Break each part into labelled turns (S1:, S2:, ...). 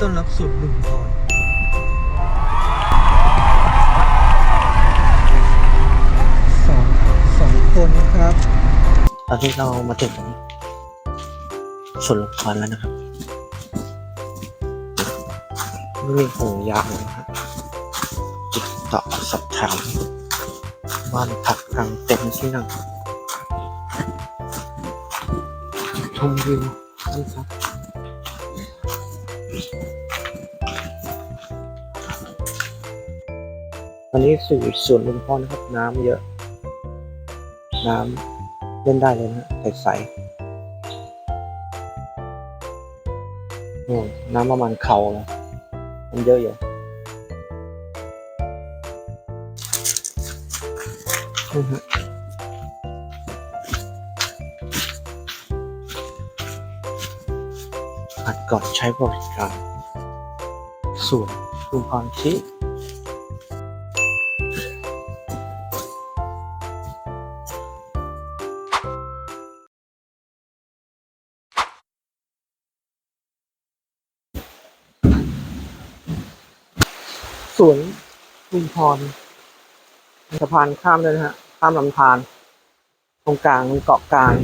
S1: ต้อนรับสู่ลุงพรสองสองคนครับ
S2: ตอนนี้เรามาถึงสวนลุงพรแล้วนะครับไม่มีหงยางนะครับติดต่อสอบถามบ้านพักกลางเต็นท์ที่นั่งชมวิวนะครับ วันนี้สู่สวนลุงพรนะครับ น้ำเยอะ น้ำเล่นได้เลยนะฮะใสๆน้ำประมาณเข่าเลยมันเยอะอยู่นี่ฮะ อัดก่อนใช้บริการ ส่วนลุงพรชิสวนลุงพรสะพานข้ามเลยนะฮะ ข้ามลำธารตรงกลางเกาะกลาง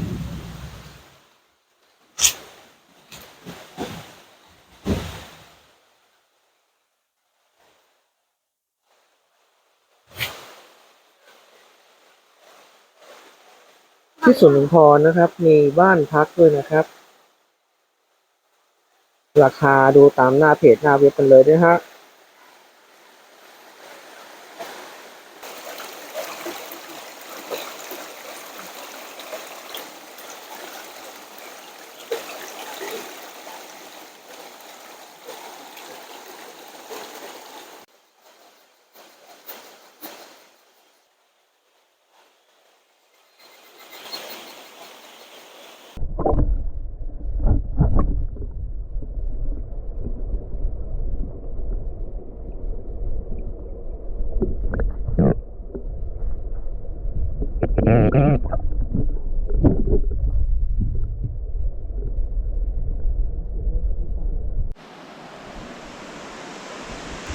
S2: ที่สวนหลวงพรนะครับ มีบ้านพักด้วยนะครับ ราคาดูตามหน้าเพจหน้าเว็บกันเลยด้วยฮะ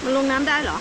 S3: มันลงน้ำได้เหรอ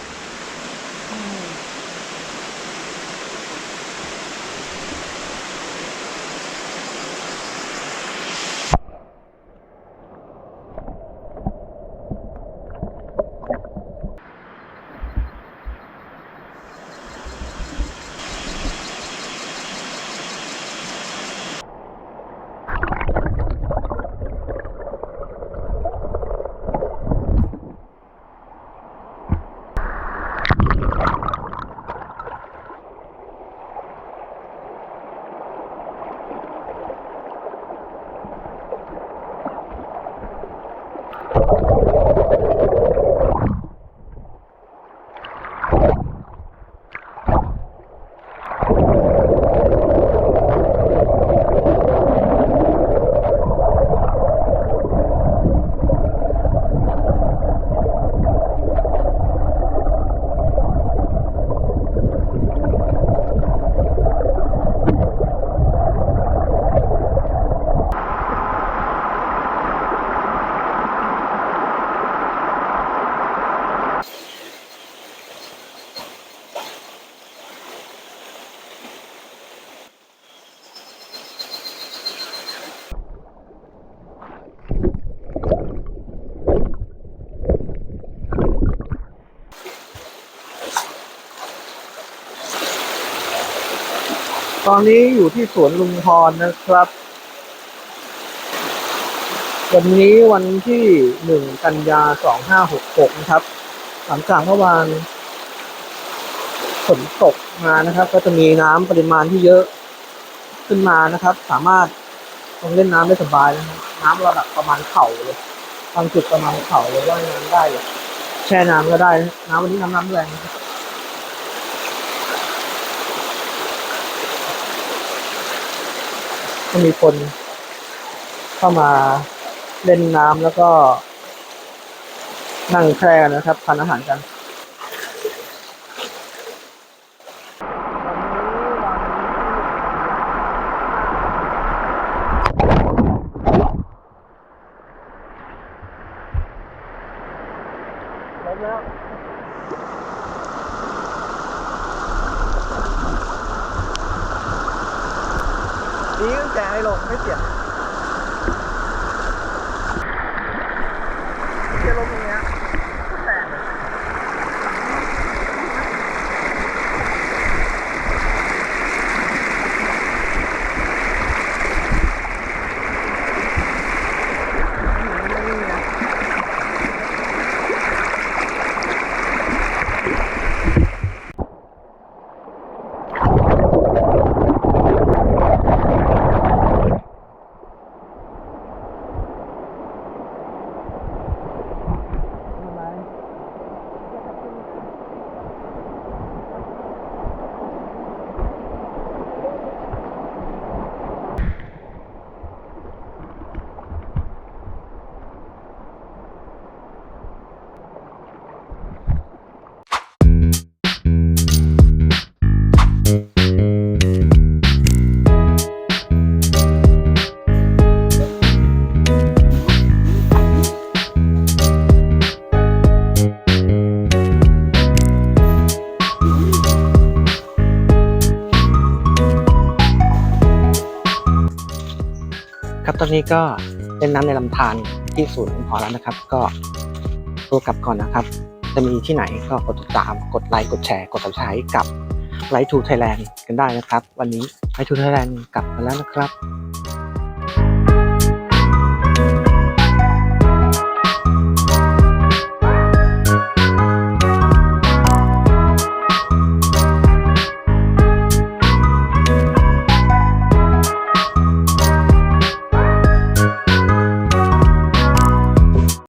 S1: ตอนนี้อยู่ที่สวนลุงพรนะครับ วันนี้วันที่หนึ่งกันยาสองห้าหกหกนะครับ หลังจากเมื่อวานฝนตกมานะครับ ก็จะมีน้ำปริมาณที่เยอะขึ้นมานะครับ สามารถลงเล่นน้ำได้สบายนะครับน้ำระดับประมาณเข่าเลยบางจุดประมาณเข่าเลยว่ายน้ำได้เลยแช่น้ำก็ได้นะน้ำวันนี้น้ำน้ำแรงนะครับ ก็มีคนเข้ามาเล่นน้ำแล้วก็ นั่งแคร่กันนะครับทานอาหารกันแล้ว แจให้ลงไม่เสีย
S2: บ ตอนนี้ก็เล่นน้ำในลำธารที่ศูนย์พอแล้วนะครับ ก็ตัวกลับก่อนนะครับ จะมีที่ไหนก็กดติดตาม กดไลค์ กดแชร์ กดติดตามกับไลท์ทูไทยแลนด์กันได้นะครับ วันนี้ไลท์ทูไทยแลนด์กลับมาแล้วนะครับ